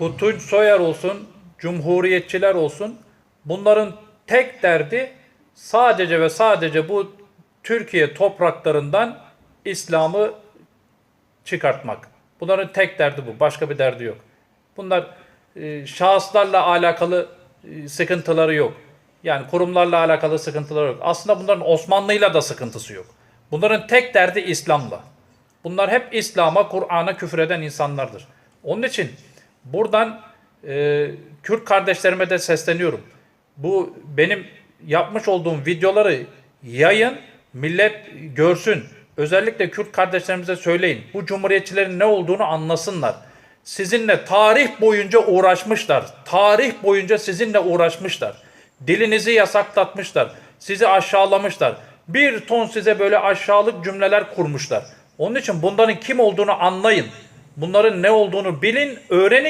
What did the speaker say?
bu Tunç Soyer olsun, Cumhuriyetçiler olsun bunların tek derdi sadece ve sadece bu Türkiye topraklarından İslam'ı çıkartmak. Bunların tek derdi bu. Başka bir derdi yok. Bunlar e, şahıslarla alakalı e, sıkıntıları yok. Yani kurumlarla alakalı sıkıntıları yok. Aslında bunların Osmanlı'yla da sıkıntısı yok. Bunların tek derdi İslam'la. Bunlar hep İslam'a, Kur'an'a küfreden insanlardır. Onun için buradan e, Kürt kardeşlerime de sesleniyorum. Bu benim yapmış olduğum videoları yayın, millet görsün. Özellikle Kürt kardeşlerimize söyleyin. Bu cumhuriyetçilerin ne olduğunu anlasınlar. Sizinle tarih boyunca uğraşmışlar. Tarih boyunca sizinle uğraşmışlar. Dilinizi yasaklatmışlar. Sizi aşağılamışlar. Bir ton size böyle aşağılık cümleler kurmuşlar. Onun için bunların kim olduğunu anlayın. Bunların ne olduğunu bilin, öğrenin.